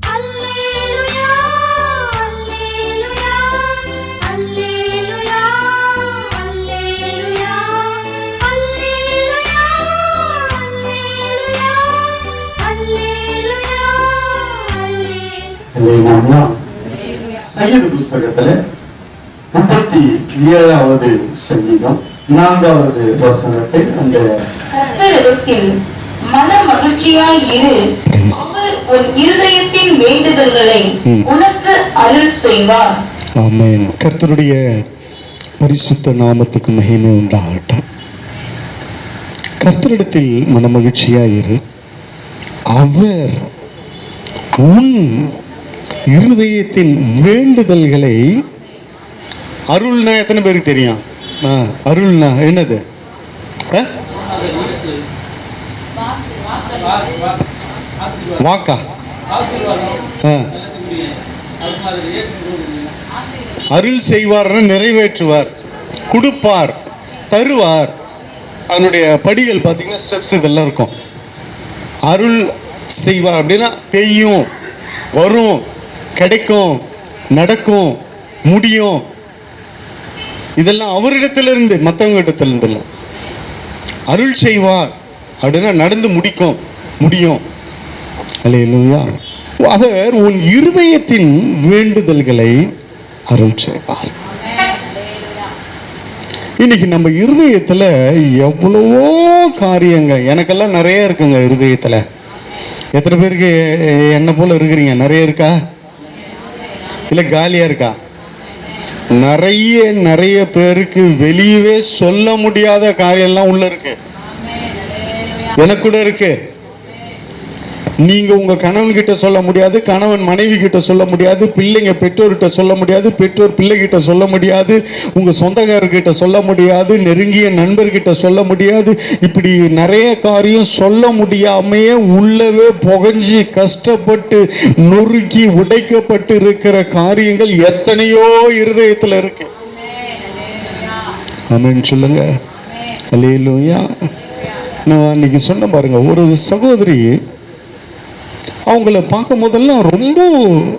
அல்லேலூயா அல்லேலூயா அல்லேலூயா அல்லேலூயா அல்லேலூயா அல்லேலூயா அல்லேலூயா அல்லேலூயா. சங்கீத புஸ்தகத்துல முப்பத்தி ஏழாவது சங்கீதம் நான்காவது வசனத்தை அந்த கர்த்தரிடத்தில் மன மகிழ்ச்சியாய் இரு. அவர் உன் இருதயத்தின் வேண்டுதல்களை உனக்கு அருள் செய்வார். ஆமென். கர்த்தருடைய பரிசுத்த நாமத்துக்கு மகிமை உண்டாகட்டும். கர்த்தரிடத்தில் மனமகிழ்ச்சியாயிரு அவர் உன் இருதயத்தின் வேண்டுதல்களை அருள்னா எத்தனை பேருக்கு தெரியும்? அருள்னா என்னது? வாக்கா. ஆ. அருள் செய்வார்னு நிறைவேற்றுவார். கொடுப்பார். தருவார். அதனுடைய படிகள் பார்த்தீங்கன்னா ஸ்டெப்ஸ் இதெல்லாம் இருக்கும். அருள் செய்வார் அப்படின்னா பெய்யும் வரும் கிடைக்கும் நடக்கும் முடியும். இதெல்லாம் அவரிடத்திலிருந்து மற்றவங்க இடத்திலிருந்து இல்லை அருள் செய்வார் அப்படின்னா நடந்து முடிக்கும். முடியும். இல்லையா அவர் உன் இருதயத்தின் வேண்டுதல்களை அருள் செய்வார் இன்னைக்கு நம்ம இருதயத்துல எவ்வளவோ காரியங்கள் எனக்கெல்லாம் நிறைய இருக்குங்க இருதயத்துல. எத்தனை பேருக்கு என்ன போல இருக்கிறீங்க? நிறைய இருக்கா? இல்ல காலியா இருக்கா? நிறைய நிறைய பேருக்கு வெளியவே சொல்ல முடியாத காரியம்லாம் உள்ள இருக்கு. எனக்கு கூட இருக்கு. நீங்க உங்க கணவன் கிட்ட சொல்ல முடியாது கணவன் மனைவி கிட்ட சொல்ல முடியாது பிள்ளைங்க பெற்றோர்கிட்ட சொல்ல முடியாது பெற்றோர் பிள்ளைகிட்ட சொல்ல முடியாது உங்க சொந்தக்காரர்கிட்ட சொல்ல முடியாது நெருங்கிய நண்பர்கிட்ட சொல்ல முடியாது. இப்படி நிறைய காரியம் சொல்ல முடியாமையே உள்ளவே புகஞ்சு கஷ்டப்பட்டு நொறுக்கி உடைக்கப்பட்டு இருக்கிற காரியங்கள் எத்தனையோ இருதயத்துல இருக்கு. ஆமென் சொல்லுங்க. அல்லேலூயா. நான் அன்னைக்கு சொன்ன பாருங்க ஒரு சகோதரி அவங்கள பார்க்கும் போதெல்லாம் ரொம்ப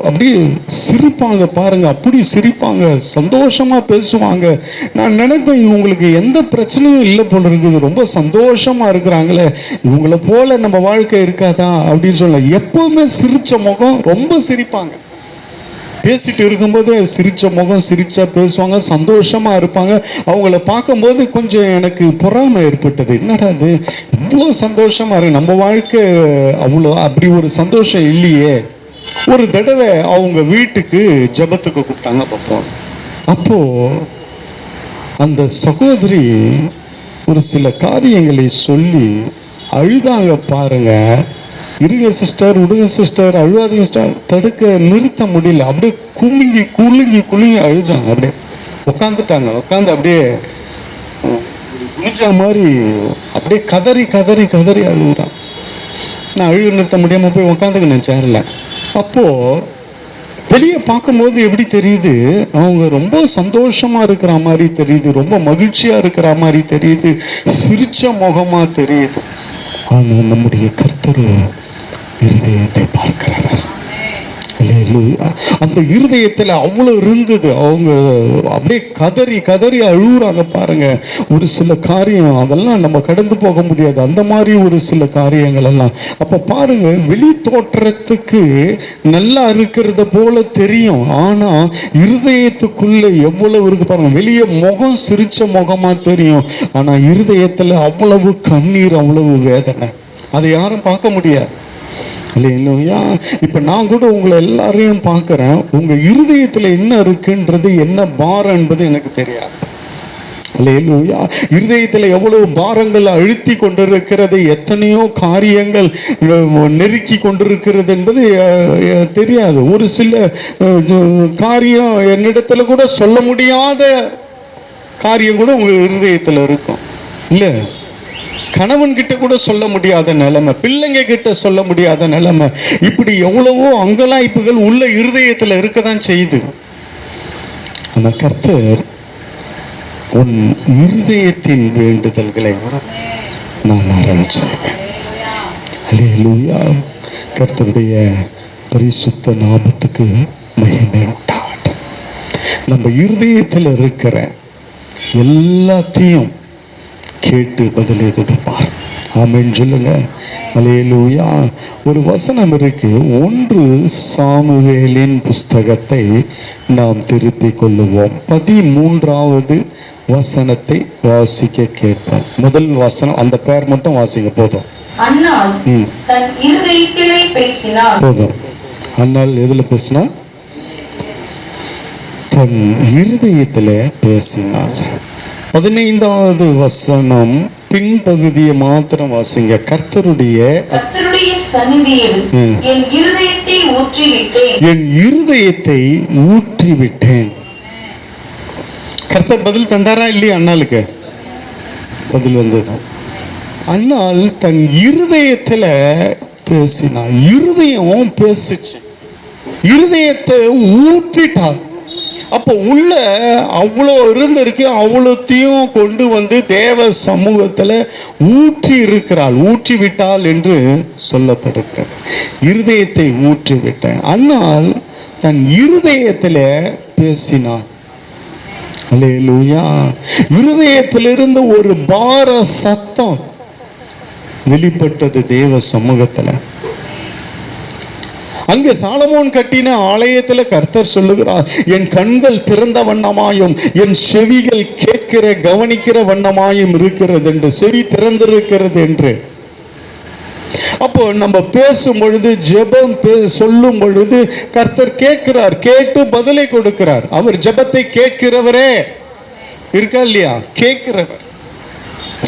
அப்படியே சிரிப்பாங்க பாருங்க அப்படி சிரிப்பாங்க சந்தோஷமா பேசுவாங்க. நான் நினைப்பேன் இவங்களுக்கு எந்த பிரச்சனையும் இல்லை போல இருக்குது. ரொம்ப சந்தோஷமா இருக்கிறாங்களே. இவங்கள போல நம்ம வாழ்க்கை இருக்காதா அப்படின்னு சொல்ல எப்பவுமே சிரிச்ச முகம் ரொம்ப சிரிப்பாங்க. பேசிட்டு இருக்கும்போது சிரித்த முகம் சிரிச்சா பேசுவாங்க சந்தோஷமாக இருப்பாங்க. அவங்கள பார்க்கும்போது கொஞ்சம் எனக்கு பொறாமை ஏற்பட்டது. என்னடா அது இவ்வளோ சந்தோஷமாக இருக்கு. நம்ம வாழ்க்கை அவ்வளோ அப்படி ஒரு சந்தோஷம் இல்லையே. ஒரு தடவை அவங்க வீட்டுக்கு ஜெபத்துக்கு கூப்பிட்டாங்க பார்ப்போம் அப்போது அந்த சகோதரி ஒரு சில காரியங்களை சொல்லி அழுதாங்க பாருங்கள் இருங்க சிஸ்டர் விடுங்க சிஸ்டர் அழுவாதீங்க சிஸ்டர். தடுக்க நிறுத்த முடியல. அப்படியே குலுங்கி குலுங்கி குலுங்கி அழுதாங்க அப்படியே உட்காந்துட்டாங்க உட்காந்து அப்படியே உம், மாதிரி அப்படியே கதறி கதறி கதறி அழுகுறான். நான் அழுகு நிறுத்த முடியாம போய் உட்காந்துக்கினேன் சேரில் அப்போ வெளியே பார்க்கும்போது எப்படி தெரியுது? அவங்க ரொம்ப சந்தோஷமா இருக்கிற மாதிரி தெரியுது. ரொம்ப மகிழ்ச்சியா இருக்கிற மாதிரி தெரியுது. சிரிச்ச முகமா தெரியுது. ஆனால் நம்முடைய கர்த்தர் இருதயத்தை பார்க்கிறவர். அந்த இருதயத்தில் அவ்வளோ இருந்தது. அவங்க அப்படியே கதறி கதறி அழுகுறாங்க பாருங்க. ஒரு சில காரியம் அதெல்லாம் நம்ம கடந்து போக முடியாது. அந்த மாதிரி ஒரு சில காரியங்கள் எல்லாம். அப்போ பாருங்க வெளி தோற்றத்துக்கு நல்லா இருக்கிறத போல தெரியும். ஆனால் இருதயத்துக்குள்ளே எவ்வளவு இருக்கு பாருங்க. வெளியே முகம் சிரிச்ச முகமாக தெரியும். ஆனால் இருதயத்தில் அவ்வளவு கண்ணீர் அவ்வளவு வேதனை. அதை யாரும் பார்க்க முடியாது. இல்லையா இப்ப நான் கூட உங்களை எல்லாரையும் பார்க்குறேன். உங்க இருதயத்துல என்ன இருக்குன்றது என்ன பாரம் என்பது எனக்கு தெரியாது. இல்லையா இருதயத்தில் எவ்வளவு பாரங்கள் அழுத்தி கொண்டிருக்கிறது எத்தனையோ காரியங்கள் நெருக்கி கொண்டிருக்கிறது என்பது தெரியாது. ஒரு சில காரியம் என்னிடத்துல கூட சொல்ல முடியாத காரியம் கூட உங்க இருதயத்துல இருக்கும். இல்லை? கணவன் கிட்ட கூட சொல்ல முடியாத நிலைமை பிள்ளைங்க கிட்ட சொல்ல முடியாத நிலைமை. இப்படி எவ்வளவோ அங்கலாய்ப்புகள் உள்ள இருக்க தான் செய்யுது. அந்த கர்த்தர் உன் இருதயத்தின் வேண்டுதல்களை நான் ஆரம்பிச்சேன் செய்வேன் அல்லேலூயா கர்த்தருடைய பரிசுத்த நாமத்துக்கு மகிமை உண்டாகட்டும். நம்ம இருதயத்தில் இருக்கிற எல்லாத்தையும் கேட்டு பதிலை கொடுப்பார். ஆமென். சொல்லுங்க. அலேலூயா ஒரு வசனம் இருக்கு. ஒன்று சாமுவேலின் புஸ்தகத்தை நாம் திருப்பிக் கொள்ளுவோம். பதிமூன்றாவது வசனத்தை வாசிக்க கேட்போம். முதல் வசனம் அந்த பேர் மட்டும் வாசிங்க போதும். போதும். அண்ணால் எதுல பேசினா தன் இருதயத்துல பேசினார் பதினைந்தாவது வசனம் பின்பகுதியை மாத்திரம் வாசிங்க. கர்த்தருடைய. என் இருதயத்தை ஊற்றி விட்டேன் கர்த்தர் பதில் தந்தாரா இல்லையா அண்ணாளுக்கு? பதில் வந்தது அண்ணாள் தன் இருதயத்துல பேசினார் இருதயம் பேசுச்சு. இருதயத்தை ஊற்றிட்டார் அப்போ உள்ள அவ்வளோ இருந்திருக்கு அவ்வளோத்தையும் கொண்டு வந்து தேவ சமூகத்துல ஊற்றி இருக்கிறாள். ஊற்றி விட்டாள் என்று சொல்லப்படுகிறது. இருதயத்தை ஊற்றி விட்டேன். அன்னால் தன் இருதயத்துல பேசினாள் அல்லேலூயா இருதயத்திலிருந்து ஒரு பார சத்தம் வெளிப்பட்டது தேவ சமூகத்துல. அங்கே சாலமோன் கட்டின ஆலயத்தில் கர்த்தர் சொல்லுகிறார் என் கண்கள் திறந்த வண்ணமாயும் என் செவிகள் கேட்கிற கவனிக்கிற வண்ணமாயும் இருக்கிறது என்று செவி திறந்திருக்கிறது என்று. அப்போ நம்ம பேசும் பொழுது ஜெபம் பே- சொல்லும் பொழுது கர்த்தர் கேட்கிறார் கேட்டு பதிலை கொடுக்கிறார். அவர் ஜெபத்தை கேட்கிறவரே. இருக்கா இல்லையா? கேட்கிறவர்.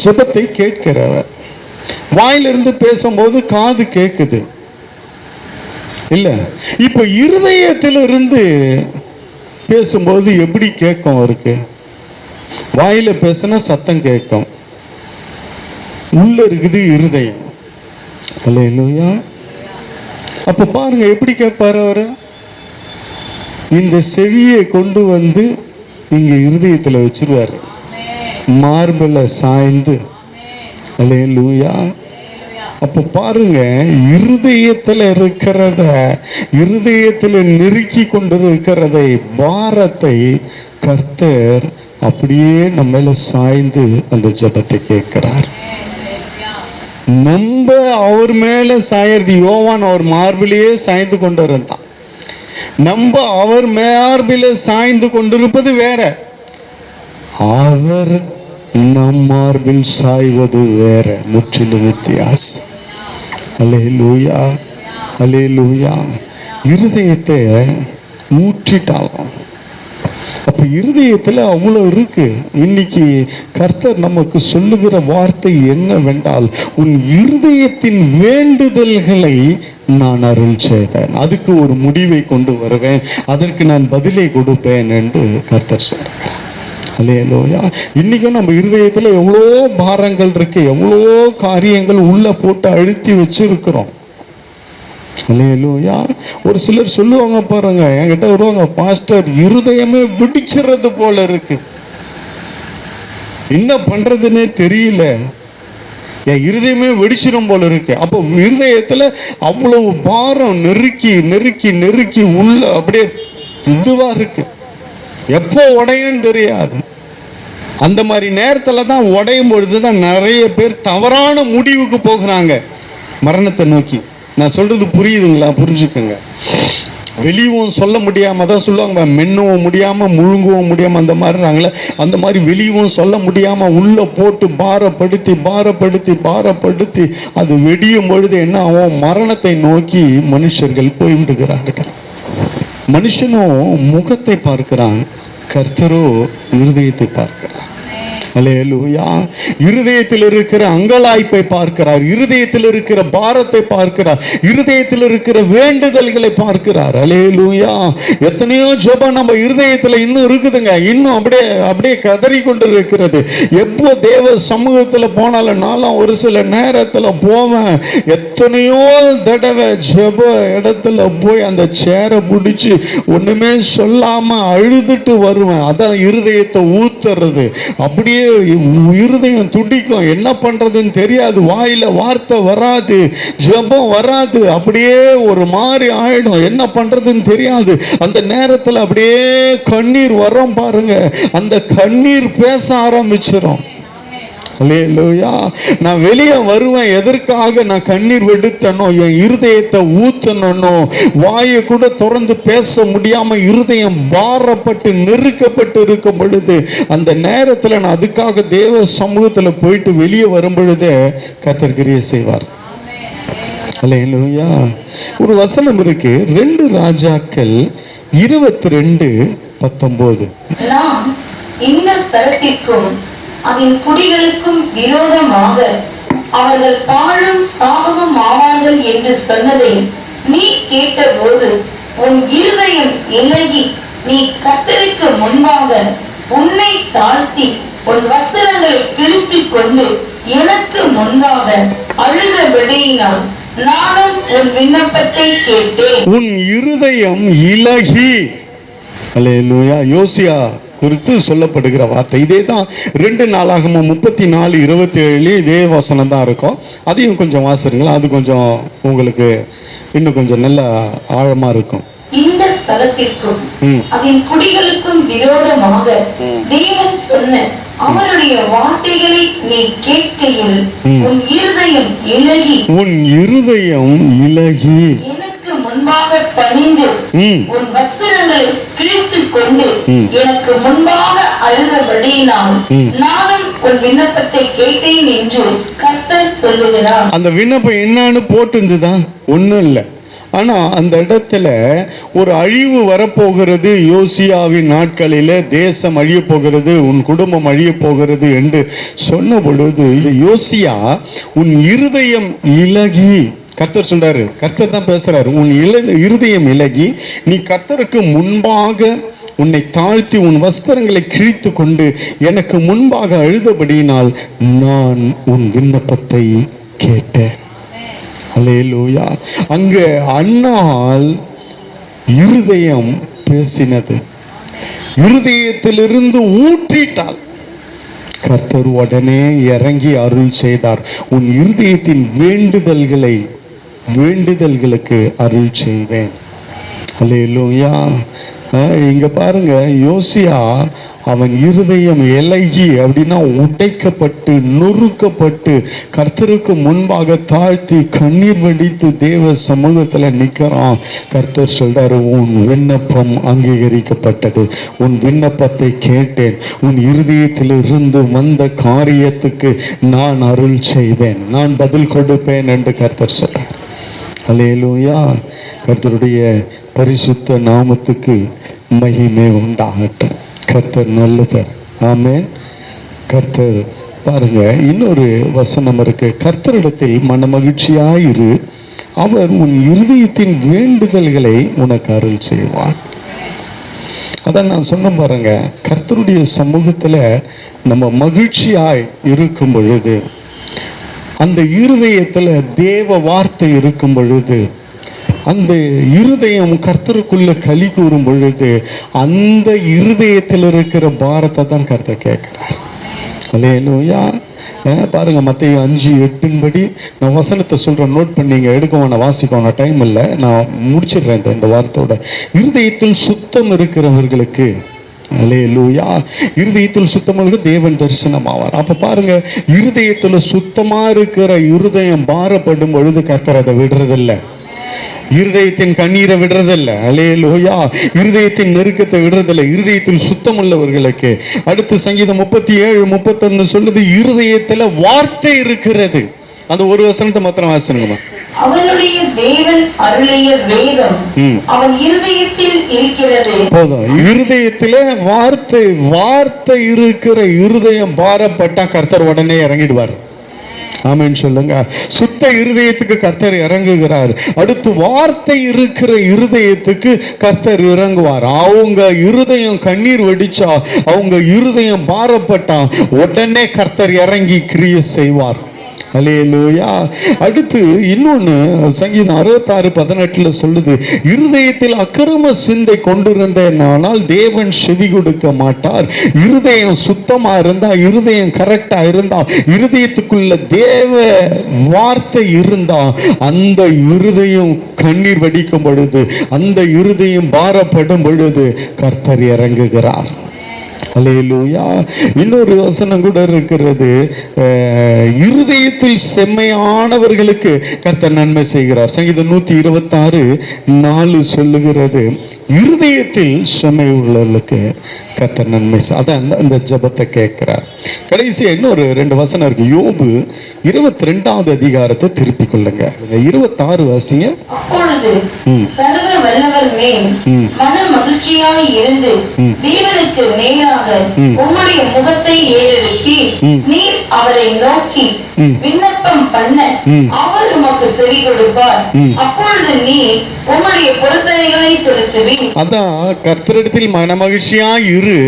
ஜெபத்தை கேட்கிறவர். வாயிலிருந்து பேசும்போது காது கேட்குது இல்லை. இப்போ இருதயத்திலிருந்து பேசும்போது எப்படி கேட்கும் அவருக்கு? வாயில பேசினா சத்தம் கேட்கும். உள்ள இருக்குது இருதயம். இல்லையா அப்ப பாருங்க எப்படி கேட்பாரு அவரு? இந்த செவியை கொண்டு வந்து இங்க இருதயத்துல வச்சிருவாரு. மார்பிள சாய்ந்து. அல்லேலூயா அப்போ பாருங்க இருதயத்துல இருக்கிறத இருதயத்துல நெருக்கி கொண்டிருக்கிறதை பாரத்தை கர்த்தர் அப்படியே நம்ம சாய்ந்து அந்த ஜெபத்தை கேட்கிறார். நம்ம அவர் மேல சாயறது யோவான் அவர் மார்பிலேயே சாய்ந்து கொண்டு இருந்தான் நம்ம அவர் மார்பில சாய்ந்து கொண்டிருப்பது வேற. அவர் நம் மார்பில் சாய்வது வேற முற்றிலும் வித்தியாசம். அலே லூயா அலே லூயா இருதயத்தை ஊற்றிட்டாலும். அப்ப இருதயத்துல அவ்வளோ இருக்கு. இன்னைக்கு கர்த்தர் நமக்கு சொல்லுகிற வார்த்தை என்னவென்றால் உன் இருதயத்தின் வேண்டுதல்களை நான் அருள் செய்வேன். அதுக்கு ஒரு முடிவை கொண்டு வருவேன். அதற்கு நான் பதிலை கொடுப்பேன் என்று கர்த்தர் சொல்றார். ஹலேலோயா இன்றைக்கும் நம்ம இருதயத்தில் எவ்வளோ பாரங்கள் இருக்கு எவ்வளோ காரியங்கள் உள்ளே போட்டு அழுத்தி வச்சுருக்கிறோம். ஹலேலோயா ஒரு சிலர் சொல்லுவாங்க பாருங்க என்கிட்ட வருவாங்க பாஸ்டர் இருதயமே வெடிச்சிடுறது போல இருக்கு. என்ன பண்ணுறதுன்னே தெரியல. என் இருதயமே வெடிச்சிடும் போல இருக்கு. அப்போ இருதயத்தில் அவ்வளவு பாரம் நெருக்கி நெருக்கி நெருக்கி உள்ள அப்படியே இதுவாக இருக்குது எப்போ உடையும்னு தெரியாது. அந்த மாதிரி நேரத்துல தான் உடையும் பொழுது தான் நிறைய பேர் தவறான முடிவுக்கு போகிறாங்க. மரணத்தை நோக்கி. நான் சொல்கிறது புரியுதுங்களா? புரிஞ்சுக்கோங்க. வெளியவும் சொல்ல முடியாம தான் சொல்லுவாங்க மென்னவும் முடியாமல் முழுங்கவும் முடியாமல் அந்த மாதிரிறாங்களே. அந்த மாதிரி வெளியவும் சொல்ல முடியாமல் உள்ளே போட்டு பாரப்படுத்தி பாரப்படுத்தி பாரப்படுத்தி அது வெடியும் பொழுது என்ன ஆகும்? மரணத்தை நோக்கி மனுஷர்கள் போய்விடுகிறார்கள். மனுஷனும் முகத்தை பார்க்கிறான். கர்த்தரோ இருதயத்தை பார்க்கிறான் அல்லேலூயா இருதயத்தில் இருக்கிற அங்கலாய்ப்பை பார்க்கிறார். இருதயத்தில் இருக்கிற பாரத்தை பார்க்கிறார். இருதயத்தில் இருக்கிற வேண்டுதல்களை பார்க்கிறார். அல்லேலூயா எத்தனையோ ஜெபம் நம்ம இருதயத்தில் இன்னும் இருக்குதுங்க. இன்னும் அப்படியே அப்படியே கதறி கொண்டு இருக்கிறது எப்போ தேவ சமூகத்தில் போனாலும் நானும் ஒரு சில நேரத்தில் போவேன். எத்தனையோ தடவை ஜப இடத்துல போய் அந்த சேரை பிடிச்சி ஒன்றுமே சொல்லாமல் அழுதுட்டு வருவேன். அதான் இருதயத்தை ஊத்துறது. அப்படியே இருதயம் துடிக்கும். என்ன பண்றதுன்னு தெரியாது. வாயில வார்த்தை வராது. ஜெபம் வராது. அப்படியே ஒரு மாதிரி ஆயிடும். என்ன பண்றதுன்னு தெரியாது. அந்த நேரத்தில் அப்படியே கண்ணீர் வரோம் பாருங்க. அந்த கண்ணீர் பேச ஆரம்பிச்சிடும் அல்லேலூயா நான் வெளியே வருவேன். எதற்காக நான் கண்ணீர் வெடுத்தனோ என் இருதயத்தை ஊத்தனோ வாயை கூட திறந்து பேச முடியாம இருதயம் பாரப்பட்டு நெருக்கப்பட்டு இருக்கும் பொழுது அந்த நேரத்தில் நான் அதுக்காக தேவ சமூகத்தில் போயிட்டு வெளியே வரும் பொழுதே கர்த்தர் செய்வார். ஒரு வசனம் இருக்கு. ரெண்டு ராஜாக்கள் இருபத்தி ரெண்டு பத்தொன்பது இந்த ஸ்தலத்திற்கும் அதன் குடிகளுக்கும் விரோதமாக அவர்கள் பாழும் சாபமும் ஆவார்கள் என்று சொன்னதை நீ கேட்டபோது உன் இருதயம் இலகி நீ கத்தருக்கு முன்பாக உன்னை தாழ்த்தி உன் வஸ்திரங்களை கிழித்துக் கொண்டு எனக்கு முன்பாக அழுதபடியினால் நானும் உன் விண்ணப்பத்தை கேட்டேன். உன் இருதயம் இலகி அல்லேலூயா யோசியா குறித்து சொல்லப்படுகிற வார்த்தை. இதே தான் ரெண்டு நாளாகமும் முப்பத்தி நாலு இருபத்தி ஏழு இதே வசனம் தான் இருக்கும். அதையும் கொஞ்சம் வாசிருங்களா அது கொஞ்சம் உங்களுக்கு இன்னும் கொஞ்சம் நல்ல ஆழமா இருக்கும். இந்த ஸ்தலத்திற்கும். அதன் குடிகளுக்கும் விரோதமாக தேவன் சொன்ன அவருடைய வார்த்தைகளை நீ கேட்கையில் உன் இருதயம் இலகி உன் இருதயம் இலகி எனக்கு முன்பாக பணிந்து. உன் வஸ்திரங்களை கிழித்துக் கொண்டு எனக்கு முன்பாக அழுதபடியினால் நானும் உன் விண்ணப்பத்தை கேட்டேன் என்று கர்த்தர் சொல்லுகிறார். அந்த விண்ணப்பம் என்னன்னு போட்டுருந்துதா? ஒன்றும் இல்லை. ஆனால் அந்த இடத்துல ஒரு அழிவு வரப்போகிறது யோசியாவின் நாட்களிலே தேசம் அழிய போகிறது உன் குடும்பம் அழிய போகிறது என்று சொன்ன பொழுது யோசியா உன் இருதயம் இலகி. கர்த்தர் சொல்றாரு கர்த்தர் தான் பேசுறாரு உன் இல இருதயம் இலகி நீ கர்த்தருக்கு முன்பாக உன்னை தாழ்த்தி உன் வஸ்திரங்களை கிழித்து கொண்டு எனக்கு முன்பாக அழுதபடியினால் நான் உன் விண்ணப்பத்தை கேட்டேன். அலே லூயா அங்கே அண்ணால் இருதயம் பேசினது. இருதயத்திலிருந்து ஊற்றிட்டாள். கர்த்தர் உடனே இறங்கி அருள் செய்தார். உன் இருதயத்தின் வேண்டுதல்களை வேண்டுதல்களுக்கு அருள் செய்வேன். அல்லேலூயா. இங்கே பாருங்க யோசியா அவன் இருதயம் இலகி அப்படின்னா உடைக்கப்பட்டு நொறுக்கப்பட்டு கர்த்தருக்கு முன்பாக தாழ்த்தி கண்ணீர் வடித்து தேவ சமூகத்தில் நிற்கிறான் கர்த்தர் சொல்றாரு உன் விண்ணப்பம் அங்கீகரிக்கப்பட்டது. உன் விண்ணப்பத்தை கேட்டேன். உன் இருதயத்திலிருந்து வந்த காரியத்துக்கு நான் அருள் செய்வேன். நான் பதில் கொடுப்பேன் என்று கர்த்தர் சொல்றேன் அல்லேலூயா கர்த்தருடைய பரிசுத்த நாமத்துக்கு மகிமை உண்டாகட்டும். கர்த்தர் நல்லவர். ஆமென். கர்த்தர் பாருங்க இன்னொரு வசனம் இருக்கு. கர்த்தரிடத்தில் மனமகிழ்ச்சியாயிரு அவர் உன் இருதயத்தின் வேண்டுதல்களை உனக்கு அருள் செய்வார். அதான் நான் சொன்ன பாருங்க கர்த்தருடைய சமூகத்தில் நம்ம மகிழ்ச்சியாய் இருக்கும் பொழுது அந்த இருதயத்தில் தேவ வார்த்தை இருக்கும் பொழுது அந்த இருதயம் கர்த்தருக்குள்ள களி கூறும் பொழுது அந்த இருதயத்தில் இருக்கிற பாரத்தை தான் கர்த்தர் கேட்கிறார். அல்லேலூயா பாருங்க மத்திய அஞ்சு எட்டின்படி நான் வசனத்தை சொல்றேன் நோட் பண்ணிங்க எடுக்கவான வேணாம் டைம் இல்லை நான் முடிச்சிடுறேன் இந்த இந்த வார்த்தையோட. இருதயத்தில் சுத்தம் இருக்கிறவர்களுக்கு அல்லேலூயா இருதயத்தில் சுத்தமாக தேவன் தரிசனம் ஆவார் அப்போ பாருங்க இருதயத்தில் சுத்தமாக இருக்கிற இருதயம் பாரப்படும் பொழுது கர்த்தர் அதை விடுறதில்லை. இருதயத்தின் கண்ணீரை விடுறதில்ல. அலே லோயா இருதயத்தின் நெருக்கத்தை விடுறதில்ல. இருதயத்தில் சுத்தம் உள்ளவர்களுக்கு அடுத்து சங்கீதம் முப்பத்தி ஏழு முப்பத்தொன்னு சொல்லுது இருதயத்துல வார்த்தை இருக்கிறது. அந்த ஒரு வசனத்தை மாத்திரம் வாசினுங்கம்மா அவனுடைய தேவன் அருளிய வேதம். அவன் இருதயத்தில் இருக்கிறது. போதும். இருதயத்துல வார்த்தை வார்த்தை இருக்கிற இருதயம் பாரப்பட்டா கர்த்தர் உடனே இறங்கிடுவார். ஆமென்னு சொல்லுங்க. சுத்த இருதயத்துக்கு கர்த்தர் இறங்குகிறார். அடுத்து வார்த்தை இருக்கிற இருதயத்துக்கு கர்த்தர் இறங்குவார். அவங்க இருதயம் கண்ணீர் வெடிச்சா அவங்க இருதயம் பாரப்பட்டா உடனே கர்த்தர் இறங்கி கிரியை செய்வார். அல்லேலூயா அடுத்து இன்னொன்னு சங்கீதம் அறுபத்தாறு பதினெட்டுல சொல்லுது இருதயத்தில் அக்கிரம சிந்தை கொண்டிருந்தேனானால் தேவன் செவி கொடுக்க மாட்டார். இருதயம் சுத்தமா இருந்தா இருதயம் கரெக்டா இருந்தா இருதயத்துக்குள்ள தேவ வார்த்தை இருந்தா அந்த இருதயம் கண்ணீர் வடிக்கும் பொழுது அந்த இருதயம் பாரப்படும் பொழுது கர்த்தர் இறங்குகிறார். அல்லேலூயா இன்னொரு வசனம் கூட இருக்கிறது. அஹ், இருதயத்தில் செம்மையானவர்களுக்கு கர்த்தர் நன்மை செய்கிறார். சங்கீதம் நூத்தி இருபத்தி ஆறு நாலு சொல்லுகிறது. இருதயத்தில் செம்மை உள்ளவர்களுக்கு கர்த்தர் நன்மை அதான் அந்த ஜெபத்தை கேட்கிறார். கடைசியா இன்னொரு ரெண்டு வசனம் இருக்கு. யோபு இருபத்தி ரெண்டாவது அதிகாரத்தை திருப்பிக் கொள்ளுங்க. இருபத்தாறு வாசிங்க. சர்வ வல்லவர் மேல் மன மகிழ்ச்சியாய் இருந்து தேவனுக்கு நேராக உம்முடைய முகத்தை ஏறெடுப்பி நீர் அவரை நோக்கி விண்ணப்பம் பண்ண அவர் உமக்கு செவி கொடுப்பார். அப்பொழுது நீ உம்முடைய பொருத்தனைகளை செலுத்துவீர். அதான் கர்த்தரிடத்தில் மனமகிழ்ச்சியா இரு.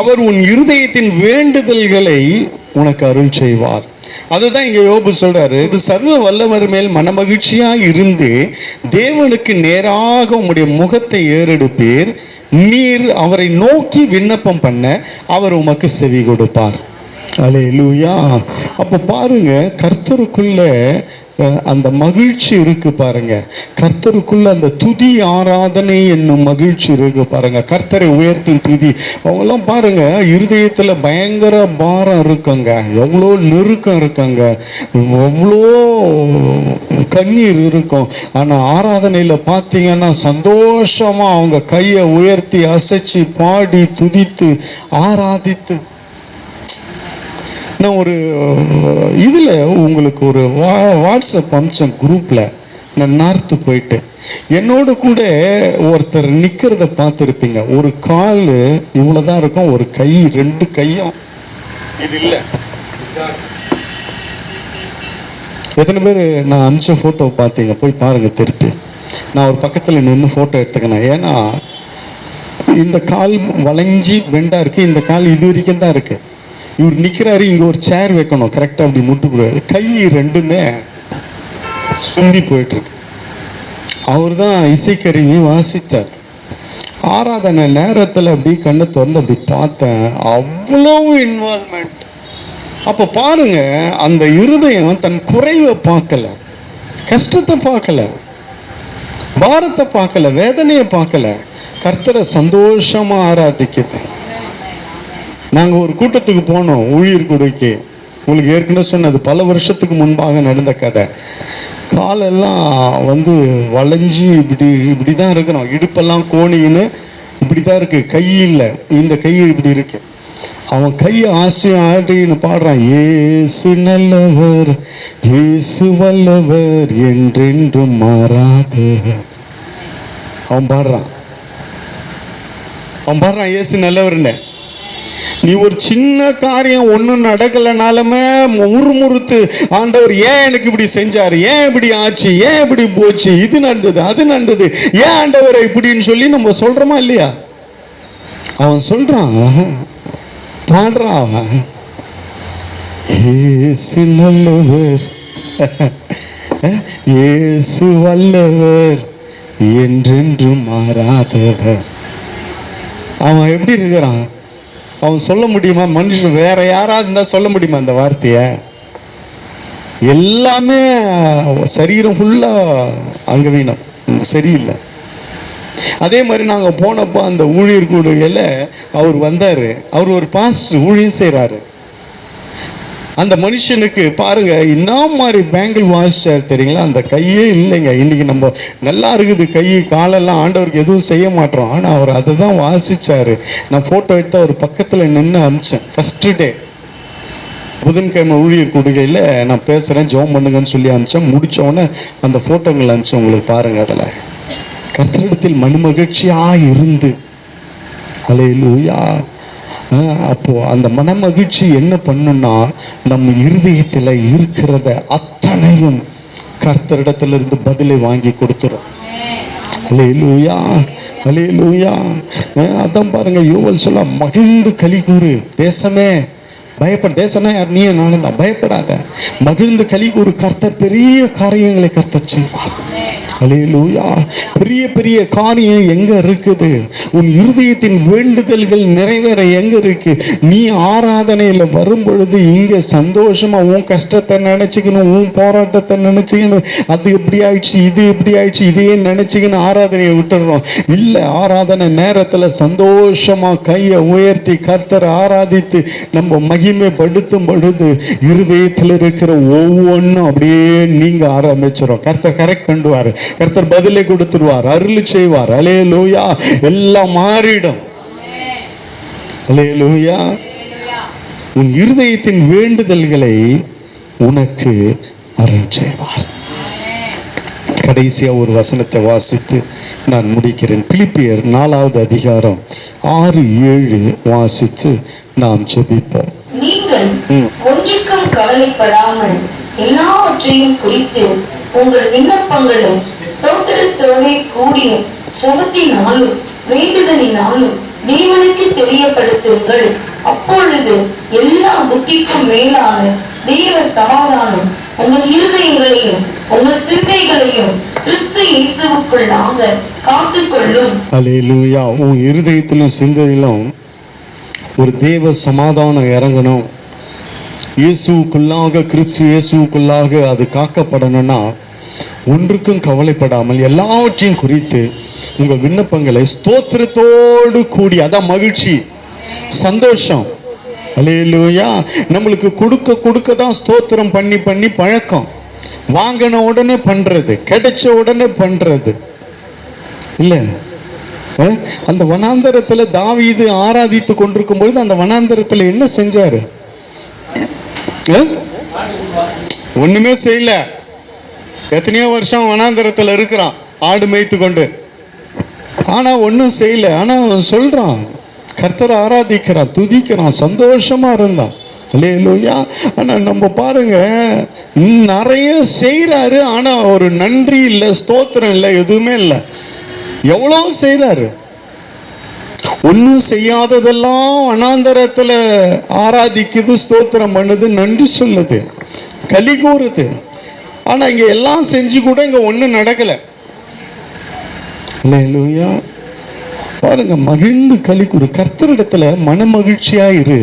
அவர் உன் இருதயத்தின் வேண்டுதல்களை உனக்கு அருள் செய்வார். அதுதான் இங்க யோபு சொல்றாரு இது சர்வ வல்லவர் மேல் மனமகிழ்ச்சியா இருந்து தேவனுக்கு நேராக உம்முடைய முகத்தை ஏறெடுப்பீர். நீர் அவரை நோக்கி விண்ணப்பம் பண்ண அவர் உமக்கு செவி கொடுப்பார். அலேலூயா அப்போ பாருங்க கர்த்தருக்குள்ள அந்த மகிழ்ச்சி இருக்கு பாருங்க. கர்த்தருக்குள்ள அந்த துதி ஆராதனை என்னும் மகிழ்ச்சி இருக்கு பாருங்க. கர்த்தரை உயர்த்தும் துதி. அவங்கெல்லாம் பாருங்க இருதயத்துல பயங்கர பாரம் இருக்குங்க. எவ்வளோ நெருக்கம் இருக்குங்க. எவ்வளோ கண்ணீர் இருக்கும். ஆனா ஆராதனையில பார்த்தீங்கன்னா சந்தோஷமா அவங்க கையை உயர்த்தி அசைச்சு பாடி துதித்து ஆராதித்து நான் ஒரு இதில் உங்களுக்கு ஒரு வா வாட்ஸ்அப் அம்சம் குரூப்பில் நான் நார்த்து போயிட்டேன். என்னோட கூட ஒருத்தர் நிற்கிறத பார்த்துருப்பீங்க. ஒரு கால் இவ்வளோ தான் இருக்கும். ஒரு கை ரெண்டு கையும் இது இல்லை. எத்தனை பேர் நான் அமிச்ச ஃபோட்டோ பார்த்தீங்க? போய் பாருங்கள் திருப்பி. நான் ஒரு பக்கத்தில் நின்று ஃபோட்டோ எடுத்துக்கினேன் ஏன்னா இந்த கால் வளைஞ்சி வெண்டாக இருக்குது இந்த கால் இது வரைக்கும் தான் இருக்குது இவர் நிக்கிறாரு இங்க ஒரு சேர் வைக்கணும். கரெக்டா அப்படி முட்டுக்கூடாது கை ரெண்டுமே சுண்டி போயிட்டு இருக்கு அவர் தான் இசைக்கருவி வாசித்தார் ஆராதனை நேரத்தில் அப்படி கண்ணை திறந்து அப்படி பார்த்தேன். அவ்வளவு இன்வால்மெண்ட் அப்போ பாருங்க அந்த இருதயம் தன் குறைவை பார்க்கல. கஷ்டத்தை பார்க்கல. பாரத்தை பார்க்கல. வேதனையை பார்க்கல. கர்த்தரை சந்தோஷமா ஆராதிக்குது. நாங்கள் ஒரு கூட்டத்துக்கு போனோம் ஊழியர் குடிக்கு உங்களுக்கு ஏற்கனவே சொன்னது பல வருஷத்துக்கு முன்பாக நடந்த கதை. காலெல்லாம் வந்து வளைஞ்சி இப்படி இப்படி தான் இருக்கிறோம் இடுப்பெல்லாம் கோணின்னு இப்படி தான் இருக்குது கை இல்லை. இந்த கை இப்படி இருக்கு. அவன் கையை ஆசி ஆட்டின்னு பாடுறான். ஏசு நல்லவர் ஏசு வல்லவர் என்றென்றும் மாறாதவர் அவன் பாடுறான். அவன் பாடுறான் ஏசு நல்லவர்னு. நீ ஒரு சின்ன காரியம் ஒன்றும் நடக்கலைனாலுமே முறுமுறுத்து ஆண்டவர் ஏன் எனக்கு இப்படி செஞ்சார்? ஏன் இப்படி ஆச்சு? ஏன் இப்படி போச்சு? இது நடந்தது அது நடந்தது. ஏன் ஆண்டவர் இப்படின்னு சொல்லி நம்ம சொல்கிறோமா இல்லையா? அவன் சொல்கிறான் பாடுறான் அவன். ஏசு நல்லவர். ஏசு வல்லவர். என்றென்றும் மாறாதவர். அவன் எப்படி இருக்கிறான்? அவன் சொல்ல முடியுமா? மனுஷன் வேற யாராவது இருந்தால் சொல்ல முடியுமா அந்த வார்த்தையை? எல்லாமே சரீரம் ஃபுல்லாக அங்கவீனம் சரியில்லை. அதே மாதிரி நாங்கள் போனப்போ அந்த ஊழியர் கூடுகையில் அவர் வந்தார். அவர் ஒரு பாஸ்ட் ஊழியர் செய்கிறாரு அந்த மனுஷனுக்கு பாருங்க என்ன மாதிரி பேங்கிள் வாசிச்சார் தெரியுங்களா? அந்த கையே இல்லைங்க. இன்னைக்கு நம்ம நல்லா இருக்குது கை காலெல்லாம் ஆண்டவருக்கு எதுவும் செய்ய மாட்டோம். ஆனால் அவர் அதை தான் வாசிச்சாரு. நான் ஃபோட்டோ எடுத்து அவர் பக்கத்தில் நின்று அனுப்பிச்சேன் ஃபஸ்ட்டு டே புதன்கிழமை ஊழியர் கூடுகையில் நான் பேசுகிறேன் ஜெபம் பண்ணுங்கன்னு சொல்லி அனுப்பிச்சேன் முடித்தோடனே அந்த ஃபோட்டோங்களை அனுப்பிச்சேன் உங்களுக்கு பாருங்க அதில். கர்த்தரிடத்தில் மனுமகிழ்ச்சியாக இருந்து. அலையிலூயா அப்போ அந்த மனமகிழ்ச்சி என்ன பண்ணுன்னா நம்ம இருதயத்தில் இருக்கிறத அத்தனையும் கர்த்தரிடத்திலிருந்து பதிலை வாங்கி கொடுத்துரும். அலையிலூயா லூயா அதான் பாருங்க யோவல் சொல்ல மகிழ்ந்து களி கூறு தேசமே பயப்பட தேசம்னா யார்? நீ நானும் தான் பயப்படாத. மகிழ்ந்து கலி ஒரு கர்த்தர் பெரிய காரியங்களை கர்த்தர் செய்வார். அல்லேலூயா பெரிய பெரிய காரியம் எங்க இருக்குது? உன் இருதயத்தின் வேண்டுதல்கள் நிறைவேற எங்க இருக்கு? நீ ஆராதனையில வரும் பொழுது இங்க சந்தோஷமா உன் கஷ்டத்தை நினைச்சுக்கணும் உன் போராட்டத்தை நினைச்சுக்கணும். அது இப்படி ஆயிடுச்சு இது இப்படி ஆயிடுச்சு இதையே நினைச்சுக்கணும் ஆராதனையை விட்டுடுறோம் இல்ல ஆராதனை நேரத்துல சந்தோஷமா கையை உயர்த்தி கர்த்தரை ஆராதித்து நம்ம மகிமைப்படுத்தும் பொழுது இருதயத்தில் இருக்கிற ஒவ்வொன்றும் அப்படியே நீங்க ஆரம்பிச்சிடும் கர்த்தர் கரெக்ட் பண்ணுவார். கர்த்தர் பதிலை கொடுத்துருவார் அருள் செய்வார். அலே லூயா எல்லாம் மாறிடும். அலே லூயா உன் இருதயத்தின் வேண்டுதல்களை உனக்கு அருள் செய்வார். கடைசியா ஒரு வசனத்தை வாசித்து நான் முடிக்கிறேன். பிலிப்பியர் நாலாவது அதிகாரம் ஆறு ஏழு வாசித்து நாம் ஜெபிப்போம். நீங்கள் ம். ஒன்றுக்கும் கவலைப்படாமல் எல்லாவற்றையும் குறித்து உங்கள் விண்ணப்பங்களை ஸ்தோத்திரத்தோடே கூடிய சமத்தினாலும் வேண்டுதலினாலும் தேவனுக்கு தெரியப்படுத்துங்கள். அப்பொழுது எல்லா புத்திக்கும் மேலான தேவ சமாதானம் உங்கள் இருதயங்களையும் உங்கள் சிந்தைகளையும் கிறிஸ்து இயேசுவுக்குள்ளாக காத்துக்கொள்ளும். அலேலூயா உன் இருதயத்திலும் சிந்தையிலும் ஒரு தேவ சமாதானம் இறங்கணும். இயேசுக்குள்ளாக கிறிஸ்து இயேசுக்குள்ளாக அது காக்கப்படணும்னா ஒன்றுக்கும் கவலைப்படாமல் எல்லாவற்றையும் குறித்து உங்கள் விண்ணப்பங்களை ஸ்தோத்திரத்தோடு கூடி அதான் மகிழ்ச்சி சந்தோஷம். அலேலூயா நம்மளுக்கு கொடுக்க கொடுக்க தான் ஸ்தோத்திரம் பண்ணி பண்ணி பழக்கம். வாங்கின உடனே பண்றது கிடைச்ச உடனே பண்றது. இல்லை? அந்த வனாந்தரத்துல தாவீது ஆராதித்து கொண்டிருக்கும் பொழுது அந்த வனாந்தரத்தில் என்ன செஞ்சாரு? ஒண்ணுமே செய்யல. எத்தனையோ வருஷம் வனாந்தரத்துல இருக்கிறான் ஆடு மேய்த்து கொண்டு. ஆனால் ஒன்றும் செய்யலை. ஆனால் அவன் சொல்கிறான் கர்த்தரை ஆராதிக்கிறான் துதிக்கிறான் சந்தோஷமாக இருந்தான். இல்லையா ஆனால் நம்ம பாருங்க நிறைய செய்கிறாரு ஆனால் ஒரு நன்றி இல்லை ஸ்தோத்திரம் இல்லை எதுவுமே இல்லை. எவ்வளோ செய்கிறாரு ஒன்றும் செய்யாததெல்லாம் அனாந்தரத்தில் ஆராதிக்குது ஸ்தோத்திரம் பண்ணுது நன்றி சொல்லுது கலி கூறுது ஆனா இங்க எல்லாம் செஞ்சு கூட இங்க ஒன்றும் நடக்கலை. இல்லையா பாருங்க மகிழ்ந்து கலிக்குறு கர்த்தரிடத்துல மனமகிழ்ச்சியா இரு.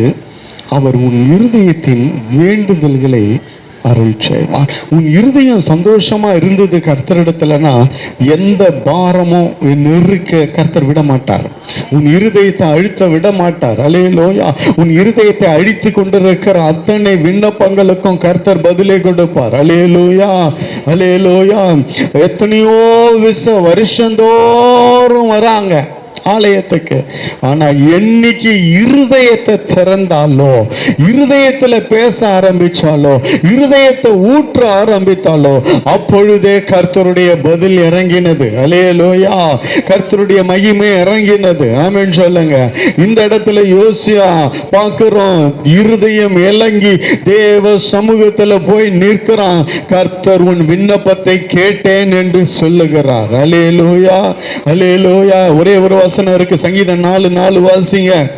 அவர் உன் இருதயத்தின் வேண்டுதல்களை அருள் செய்வார். உன் இருதயம் சந்தோஷமா இருந்தது கர்த்தரிடத்துலனா எந்த பாரமும் நெருக்க கர்த்தர் விட மாட்டார் உன் இருதயத்தை அழுத்த விட மாட்டார் அலே லோயா உன் இருதயத்தை அழித்து கொண்டிருக்கிற அத்தனை விண்ணப்பங்களுக்கும் கர்த்தர் பதிலே கொடுப்பார். அலே லோயா அலே லோயா எத்தனையோ விச வருஷந்தோறும் வராங்க. ஆலயத்துக்கு. ஆனா என்னைக்கு இருதயத்தை திறந்தாலோ இருதயத்துல பேச ஆரம்பிச்சாலோ இருதயத்தை ஊற்ற ஆரம்பித்தாலோ அப்பொழுதே கர்த்தருடைய பதில் இறங்கினது. அலையலோயா கர்த்தருடைய மகிமை இறங்கினது. ஆமென் சொல்லுங்க. இந்த இடத்துல யோசியா பார்க்கிறோம் இருதயம் இலங்கி தேவ சமூகத்துல போய் நிற்கிறான். கர்த்தர் உன் விண்ணப்பத்தை கேட்டேன் என்று சொல்லுகிறார். அலேலோயா அலேலோயா ஒரே ஒரு வசனம் இருக்கு சங்கீதம் நாலு நாலு வாசிங்க.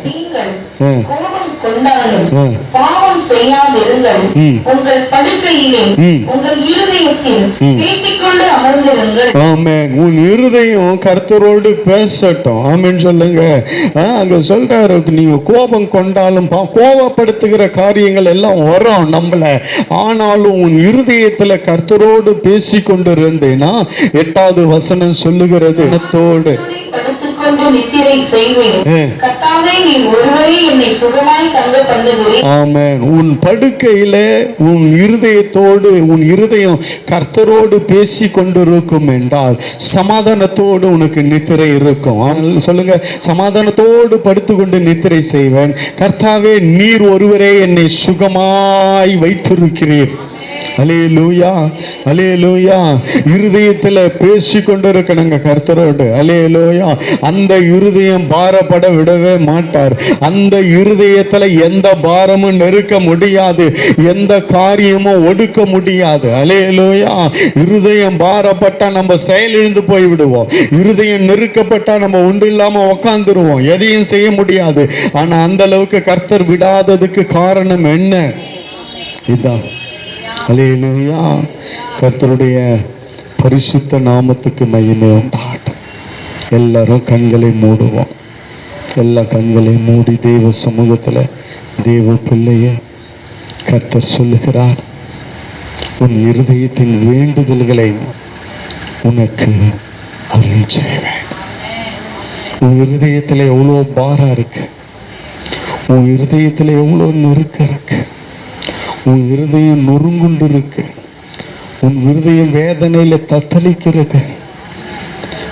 பாவம் செய்யாதிருங்கள். உங்கள் படுக்கையிலே. உங்கள் இருதயத்தில் பேசிக்கொண்டு அமர்ந்திருங்கள். உன் இருதயம் கர்த்தரோடு பேசட்டும். ஆமென் சொல்லுங்க. அங்க சொல்றாரு நீங்க கோபம் கொண்டாலும் பா- கோபப்படுத்துகிற காரியங்கள் எல்லாம் வரும் நம்மள. ஆனாலும் உன் இருதயத்துல கர்த்தரோடு பேசி கொண்டு இருந்தேன்னா எட்டாவது வசனம் சொல்லுகிறது. இனத்தோடு படுத்துக்கொண்டு நித்திரை செய்வேன். ம். கர்த்தாவே நீ ஒருவரே என்னை சுகமாய் தங்க பண்ணுகிறேன் ஆமென். உன் படுக்கையில உன் இருதயத்தோடு உன் இருதயம் கர்த்தரோடு பேசி கொண்டிருக்கும் என்றால் சமாதானத்தோடு உனக்கு நித்திரை இருக்கும். சொல்லுங்க. சமாதானத்தோடு படுத்துக்கொண்டு நித்திரை செய்வேன். கர்த்தாவே நீர் ஒருவரே என்னை சுகமாய் வைத்திருக்கிறீர். அலேலூயா அலேலூயா இருதயத்தில் பேசி கொண்டிருக்கணுங்க கர்த்தரோடு. அலேலூயா அந்த இருதயம் பாரப்பட விடவே மாட்டார். அந்த இருதயத்தில் எந்த பாரமும் நெருக்க முடியாது. எந்த காரியமும் ஒடுக்க முடியாது. அலேலூயா இருதயம் பாரப்பட்டா நம்ம செயலிழந்து போய் விடுவோம் இருதயம் நெருக்கப்பட்டா நம்ம ஒன்று இல்லாமல் உக்காந்துருவோம். எதையும் செய்ய முடியாது. ஆனால் அந்த அளவுக்கு கர்த்தர் விடாததுக்கு காரணம் என்ன? இதான். அலேலூயா கர்த்தருடைய பரிசுத்த நாமத்துக்கு மகிமை உண்டாட்டம் எல்லாரும் கண்களை மூடுவோம். எல்லா கண்களையும் மூடி தெய்வ சமூகத்தில் தேவ பிள்ளைய கர்த்தர் சொல்லுகிறார். உன் இருதயத்தின் வேண்டுதல்களை உனக்கு அருள் செய்வேன். உன் இருதயத்தில் எவ்வளோ பாரம் இருக்கு. உன் இருதயத்தில் எவ்வளோ நெருக்கம் இருக்குது உன் இருதயம் நொறுங்குண்டிருக்கு. உன் இருதயம் வேதனையில தத்தளிக்கிறது.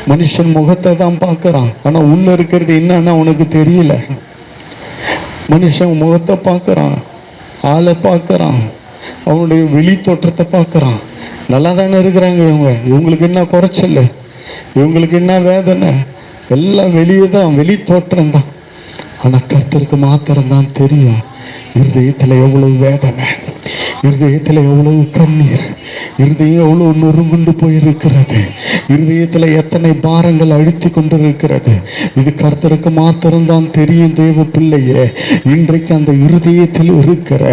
மனுஷன் முகத்தை தான் பார்க்கறான். ஆனா உள்ள இருக்கிறது என்னன்னா உனக்கு தெரியல. மனுஷன் முகத்தை பார்க்கறான். ஆளை பார்க்கறான். அவனுடைய வெளி தோற்றத்தை பார்க்கறான். நல்லா தானே இருக்கிறாங்க இவங்க. இவங்களுக்கு என்ன குறைச்சல்? இவங்களுக்கு என்ன வேதனை? எல்லாம் வெளியே தான் வெளி தோற்றம் தான் ஆனா கருத்தருக்கு மாத்திரம்தான் தெரியும். இருதயத்துல எவ்வளவு வேதனை இருதயத்தில் எவ்வளவு கண்ணீர் இருதயம் எவ்வளவு நொறுங்குண்டு போயிருக்கிறது இருதயத்துல எத்தனை பாரங்கள் அழுத்தி கொண்டிருக்கிறது. இது கர்த்தருக்கு மாத்திரம்தான் தெரியும் தேவ பிள்ளையே. இன்றைக்கு அந்த இருதயத்தில் இருக்கிற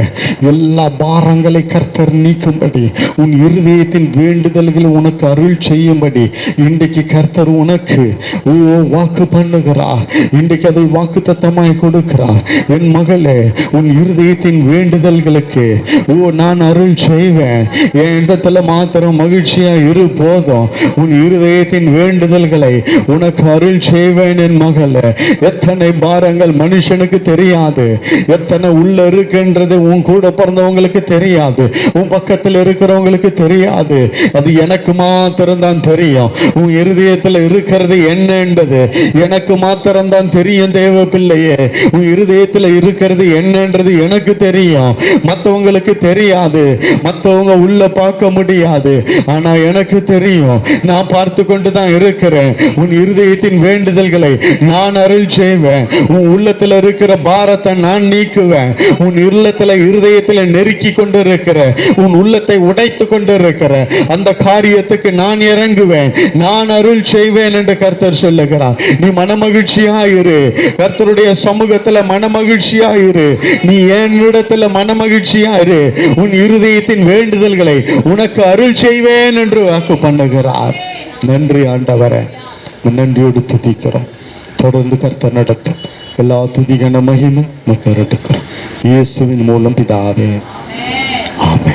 எல்லா பாரங்களை கர்த்தர் நீக்கும்படி உன் இருதயத்தின் வேண்டுதல்களை உனக்கு அருள் செய்யும்படி இன்றைக்கு கர்த்தர் உனக்கு ஓ வாக்கு பண்ணுகிறார். இன்றைக்கு அதை வாக்கு தத்தமாய் கொடுக்கிறார். என் மகளே உன் இருதயத்தின் வேண்டுதல்களுக்கு ஓ நான் அருள் செய்வேன். என் இடத்துல மாத்திரம் மகிழ்ச்சியா இரு போதும். உன் இருதயத்தின் வேண்டுதல்களை உனக்கு அருள் செய்வேன் என் மகள். எத்தனை பாரங்கள் மனுஷனுக்கு தெரியாது. எத்தனை உள்ள இருக்குன்றது உன் கூட பிறந்தவங்களுக்கு தெரியாது. உன் பக்கத்தில் இருக்கிறவங்களுக்கு தெரியாது. அது எனக்கு மாத்திரம்தான் தெரியும். உன் இருதயத்தில் இருக்கிறது என்னன்றது எனக்கு மாத்திரம்தான் தெரியும் தேவ பிள்ளையே உன் இருதயத்தில் இருக்கிறது என்னன்றது எனக்கு தெரியும். மற்றவங்களுக்கு முடியாது. மற்றவங்க உள்ள பார்க்க முடியாது. ஆனா எனக்கு தெரியும் நான் பார்த்து கொண்டு தான் இருக்கிறேன். உன் இருதயத்தின் வேண்டுதல்களை நான் அருள் செய்வேன். உன் உள்ளத்துல இருக்கிற பாரத்தை நான் நீக்குவேன். உன் உள்ளத்துல இருதயத்துல நெருக்கி கொண்டு இருக்கிற உன் உள்ளத்தை உடைத்து கொண்டு இருக்கிற அந்த காரியத்துக்கு நான் இறங்குவேன். நான் அருள் செய்வேன் என்று கர்த்தர் சொல்லுகிறார். நீ மனமகிழ்ச்சியா இரு. கர்த்தருடைய சமூகத்துல மனமகிழ்ச்சியா இரு. நீ என்னிடத்துல மனமகிழ்ச்சியா இரு. உன் இருதயத்தின் வேண்டுதல்களை உனக்கு அருள் செய்வேன் என்று வாக்கு பண்ணுகிறார். நன்றி ஆண்டவரே. நன்றியோடு துதிக்கிறோம் தொடர்ந்து கருத்த நடத்தும். எல்லா துதிகன மகிமும் மக்கள் எடுக்கிறோம். இயேசுவின் மூலம் பிதாவே. ஆமே